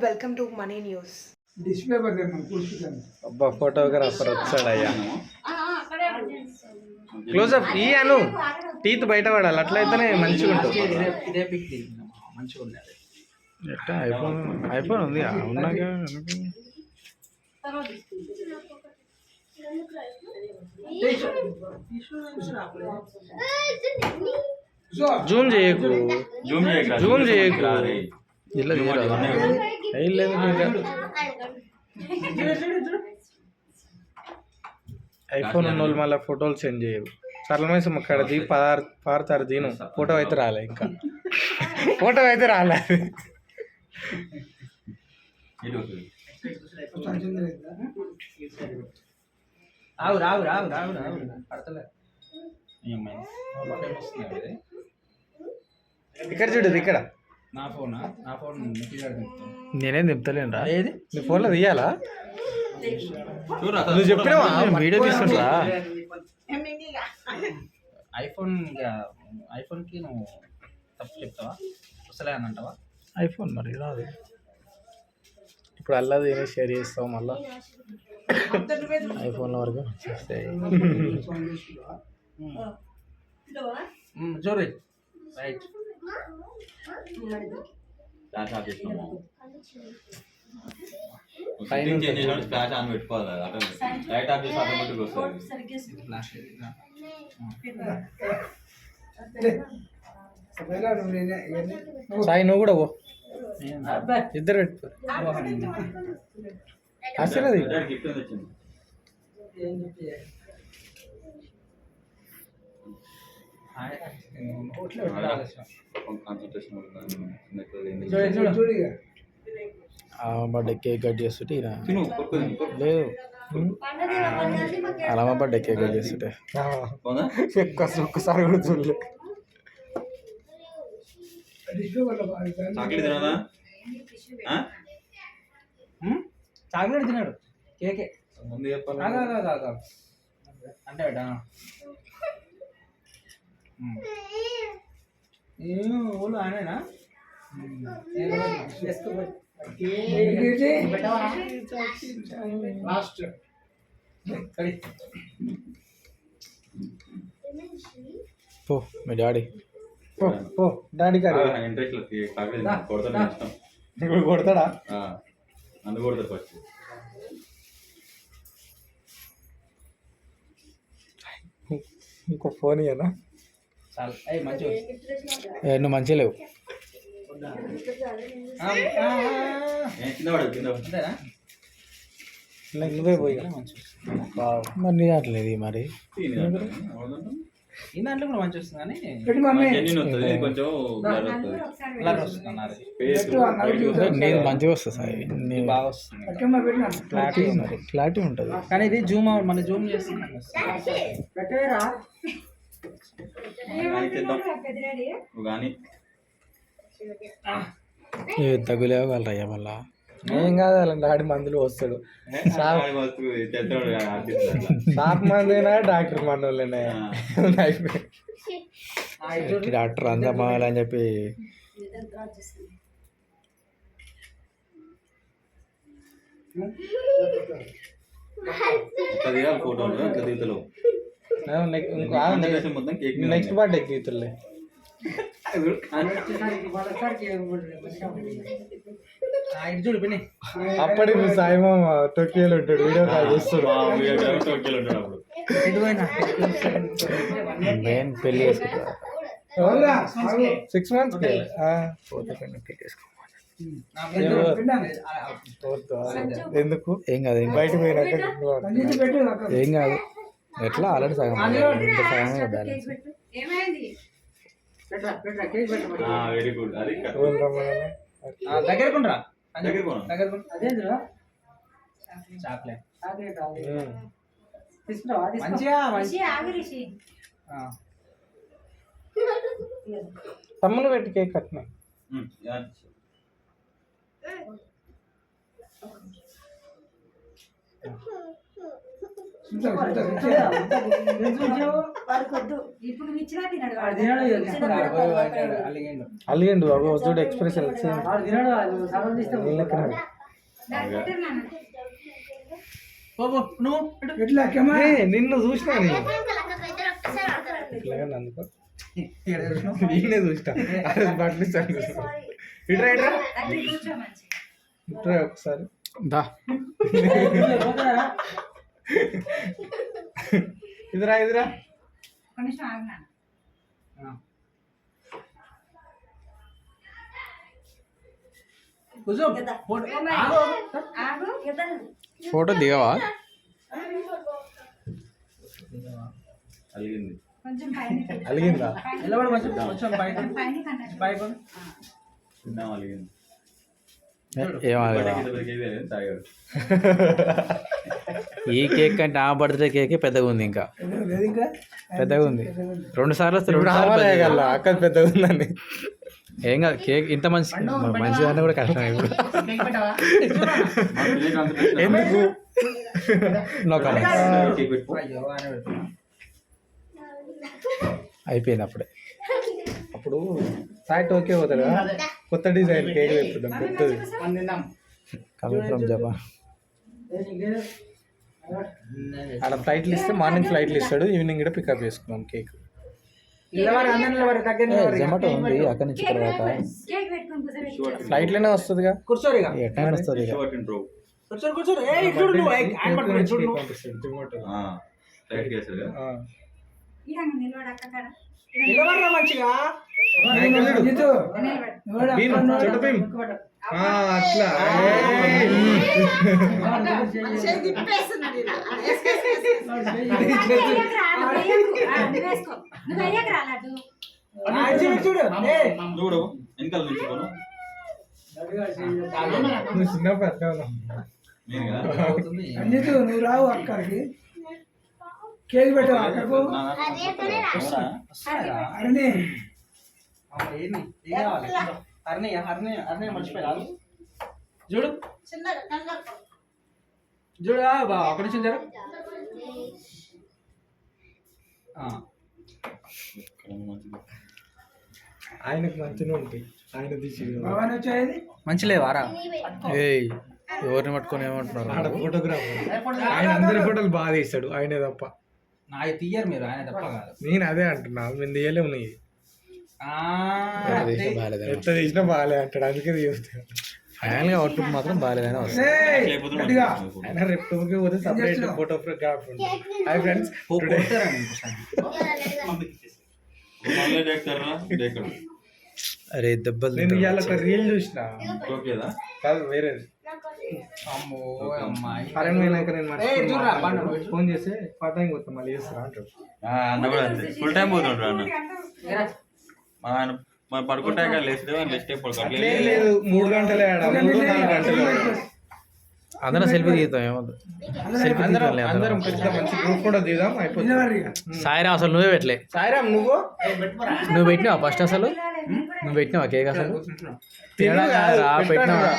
Welcome to money news అబ్బా photographer వచ్చాడు అయ్యా క్లోజప్ ఈ అను. టీత్ బయట పడాలి అట్లయితేనే మంచిగా ఉంటుంది ఎట్టా ఐఫోన్ ఐఫోన్ ఉంది ఉన్నాగా జూమ్ చేయకు. జూమ్ చేయకు జూమ్ చేయకు. ఇలా ఐఫోన్ ఉన్న వాళ్ళు మళ్ళీ ఫోటోలు సెండ్ చేయవు సరళమేసం అక్కడ దీ పదార్ పారుతారు దీను. ఫోటో అయితే రాలే ఇంకా. ఫోటో అయితే రాలే. రావు రావు రావు రావు రావు పడతలే. ఇక్కడ చూడు ఇక్కడ. నా ఫోన్? నా ఫోన్ నేనేం చెప్తలేను రా ఏది? నీ ఫోన్లో తీయాలా? నువ్వు చెప్పినావా? వీడియో తీసుకుంటా. ఐఫోన్ ఐఫోన్కి నువ్వు తప్పు చెప్తావా? అసలే అని అంటావా? ఐఫోన్ మరి రాదు. ఇప్పుడు అల్లది ఏమి షేర్ చేస్తావు మళ్ళా. ఐఫోన్ల వరకు వచ్చేస్తాయి. జోరి రైట్. ఫ్లాష్ ఆఫ్ చేసినాము. పైన సెట్టింగ్ చేంజ్ చేసినప్పుడు ఫ్లాష్ ఆన్ పెట్టుకోవాలి అది ఆటోమేటిక్. లైట్ ఆఫ్ చేసి ఆటోమేటిక్ వస్తుంది. ఫ్లాష్ ఒకవేళ నువ్వు నేనే ఇవన్నీ సాయి నువ్వు కూడా పో. ఇద్దరు పెట్టుకో. అసలు గిఫ్ట్ ఏం ఇక. బర్త్డే కేక్ కట్ చేస్తుంటే. లేదు. అలా మా బర్త్డే కేక్ కట్ చేస్తుంటే. ఒక్కసారి కూడా చూడలే. చాక్లెట్ తిన్నాడు కేకే. అంటే బిడ్డ నేను ఊళ్ళు ఆయనేనా లాస్ట్ పో మీ డాడీ పో పో డాడీ గారు ఇంట్రెస్ట్ చాక్లెట్ తిను. కొడతాను ఇష్టం ఇప్పుడు కొడతాడా ఆ. అందు కొడతారు ఫస్ట్ ఇంకో ఫోన్ ఇయ్యనా చాలు అయ్యి మంచిగా ఏ, నువ్వు మంచిగా లేవు. నువ్వే పోయి మంచిగా మరి నీ మరి. ఈ దాంట్లో కూడా మంచిగా వస్తుంది కానీ. నేను మంచిగా వస్తుంది సాయి. ఇది నీ బాగా వస్తుంది. క్లారిటీ మరి. క్లారిటీ ఉంటుంది. కానీ ఇది జూమ్ మన జూమ్ చేస్తే పెట్టేరా కానీ ఏ తగులేవు వాళ్ళయ్యా మళ్ళా? ఏం? కాదు అలా డాడీ మందులు వస్తాడు ఆడి. షాప్ మందునా డాక్టర్ మందులేనా ఆ. డాక్టర్ అందమాలి అని చెప్పి? ఫోటోలు? నెక్స్ట్ పిన్ని అప్పటికి మీ సాయిమామ టోకియోలో ఉంటాడు వీడియో కాల్ నేను పెళ్ళి చేసుకుంటా. సిక్స్ మంత్స్ ఎందుకు? ఏం కాదు బయట పోయినాక ఏం కాదు. ఎట్లా? ఆల్రెడీ సగం. ఇంత సగమే బ్యాలెన్స్ వెరీ గుడ్ అది. దగ్గరకుండ్రా. చాక్లెట్. తమ్ముని పెట్టి కేక్ కట్టిన. అలిగిండు. అలిగిండు అగో చూడు ఎక్స్ప్రెషన్ నాన్న. పో పో, నువ్వు ఇటు. ఎట్లా కెమా నిన్ను చూసినా నేను. ఇట్లాగా అందుకో నేనే చూసినా. అరే బట్టలు ఇచ్చాను ఇట్రా ఇట్రా. అక్కడ కూర్చో మంచిగా. ఇట్రా ఒకసారి. దా? ఇదిరా ఇదిరా. ఫోటో. ఆగు. ఆగు. ఫోటో దిగవా? అలిగింది. అలిగిందా? నిలబడు కొంచెం. కొంచెం బయట బయట అలిగింది. ఈ కేక్ కంటే ఆ బర్త్డే కేకే పెద్దగా ఉంది ఇంకా లేదు ఇంకా పెద్దగా ఉంది రెండు సార్లు వస్తే రెండు అక్క పెద్దగా ఉందండి ఏం కాదు కేక్ ఇంత మంచి మంచిదన్న కూడా కష్టం ఇప్పుడు. ఎందుకు. అయిపోయింది అప్పుడే. అప్పుడు సైట్ ఓకే పోతారు కదా కొత్త డిజైన్ కేక్ తెప్పిద్దాం పెద్దది మనం తిందాం కమింగ్ ఫ్రమ్ జపాన్? అక్కడ ఫ్లైట్లు ఇస్తే మార్నింగ్ ఫ్లైట్లు ఇస్తాడు ఈవినింగ్ కూడా పికప్ చేసుకున్నాం కేక్. జొమాటో ఉంది అక్కడి నుంచి తర్వాత. ఫ్లైట్లోనే వస్తుందిగా? కూర్చోరు ఇక. ఎట్లా వస్తుంది కూర్చోరు కూర్చోరు. చూడు నిలబడు అక్క కాడ. నిలబడరా మంచిగా. అట్లా. వెనకాల నిల్చుకోను నువ్వు చిన్నప్పుడు అట్లా ఉన్నావు నేను కదా. అవుతుంది. నీతో నువ్వు రావు అక్కడికి. కేక్ పెట్టావు అక్కడికి? అరణి? హర్ని హర్ని హర్ని మర్చిపోయారు చూడు చూడు బా అక్కడి నుంచి జరు ఆ, ఇక్కడ మంచిది. ఆయనకు మంచిగా ఉంటాయి ఆయన తీసి మంచి లేవారా ఏయ్ ఎవరిని పట్టుకొని ఏమంటున్నారు ఆడ ఫోటోగ్రాఫర్ ఆయన అందరి ఫోటోలు బాగా తీస్తాడు ఆయనే తప్ప నాకు తీయరు మీరు ఆయన తప్ప కాదు. నేను అదే అంటున్నా మేము తీయలేము నీ. ఎంత తీసినా బాగాలే అంటాడు అందుకే తీస్తాడు ఫైనల్గా అవుట్పుట్ మాత్రం బాగాలేదని వస్తుంది. ఆయన రేపు టూకి పోతే సపరేట్ ఫోటోగ్రాఫర్ హాయ్ ఫ్రెండ్స్. అరే దెబ్బలు నేను ఇవాళ ఒక రీల్ చూసిన? కాదు వేరేది. కరెంట్ పోయినాక నేను. ఫోన్ చేస్తే పటాయింగ్ పోతా మళ్ళీ చేస్తారా? అంటాడు. ఆ, అన్న కూడా అంతే. ఫుల్ టైం అన్న. మా ఆయన మా పడుకుంటే లేస్తే లేస్తే పడుకో అట్లే లేదు మూడు గంటలే ఆడ మూడు నాలుగు గంటలు అందరం సెల్ఫీ తీద్దాం ఏమవుతుంది సెల్ఫీ అందరం తీద్దాం పెద్ద మంచి గ్రూప్ కూడా దిగుదాం అయిపోతుంది. సాయిరామ్ అసలు నువ్వే పెట్టలే. సాయిరామ్ నువ్వు? నువ్వు పెట్టినావా ఫస్ట్ అసలు? నువ్వు పెట్టినావా కేక్ అసలు? పెట్టాను పెట్టినావా.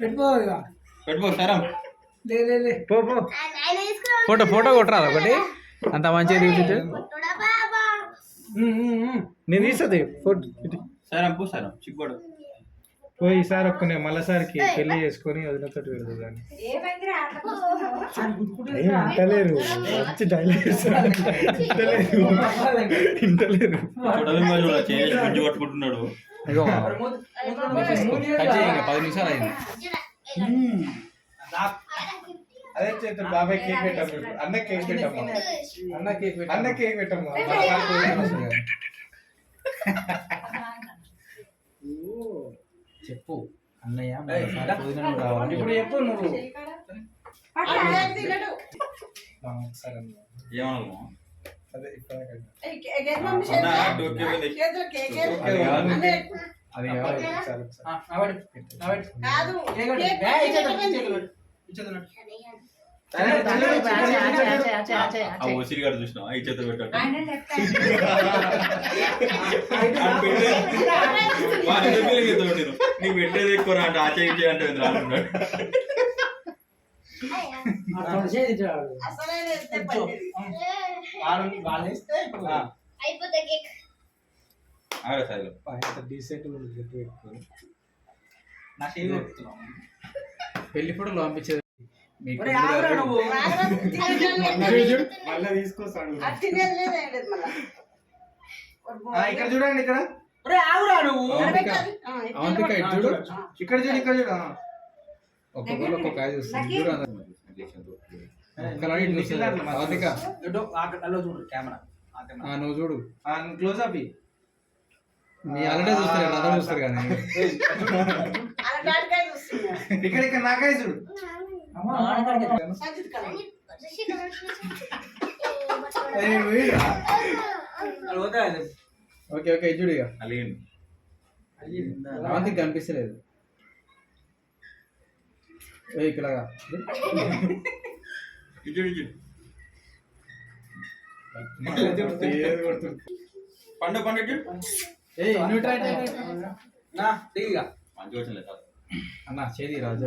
పెట్టుకో ఇక. సరే. పో పో. ఫోటో ఫోటో కొట్టరాదు ఒకటి. అంత మంచిగా తీసి నేను తీస్తుంది ఫోటో. సరే పో సరే. చిక్కుడు. పోయి ఈసారి ఒక్కనే మళ్ళీసారికి పెళ్ళి చేసుకొని వదినతో కూర్చున్నావు? ఏం ఇంటలేరు. మంచి డైలాగ్ ఇంటలేరు. ఇంటలేరు. ఇగో కట్ చేయి ఇంకా పది నిమిషాలు అయింది అదే చేతులు బాబాయ్ కేక్ పెట్టమ్మా అన్న కేక్ పెట్టమ్మా అన్న కేక్ పెట్టు. అన్న కేక్ పెట్టమ్మా చెప్పు అన్నయ్య ఇప్పుడు చెప్పు నువ్వు. ఏమన్నా ఓసిరి గారు చూసినా? ఈ చేత పెట్టాడు. నీకు పెట్టేది ఎక్కువ రా అంటే ఆ చేయి చేయి అంటే రానున్నాడు పెళ్ళి ఫోటోలు పంపించేది. ఇక్కడ చూడండి ఇక్కడ. ఒరేయ్, ఆగురా నువ్వు. అవంతిక. అవంతిక ఇటు చూడు. ఇక్కడ చూడు ఇక్కడ చూడు. ఒక్కొక్కరు ఒక్కొక్క ఇటు చూస్తుంది నువ్వు చూడు. క్లోజ్ అప్ మీ ఆల్రెడీ చూస్తారు అందరూ చూస్తారు కానీ. ఇక్కడ ఇక్కడ నాకై చూడు. ఓకే ఓకే ఇటు చూడు ఇక. అలిగింది. అవంతిక కనిపిస్తలేదు. ఏ ఇక్కడగా ఇటు ఇటు పండు పండు ఇటు ఏ నువ్వు ట్రై నా, దిగిగా. మంచిగా వచ్చింది లేదు అన్న చేది రాజు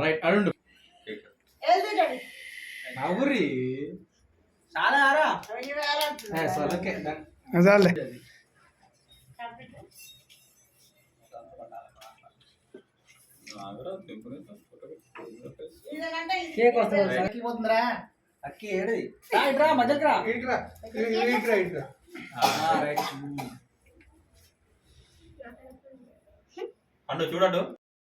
రైట్ అడుండు నవ్వురి చాలా ఆరా ఓకే కేక్ వస్తుంది. అక్కి పోతుందిరా. అక్కి మధ్యకి రా ఇట్రా రైట్. చూడడు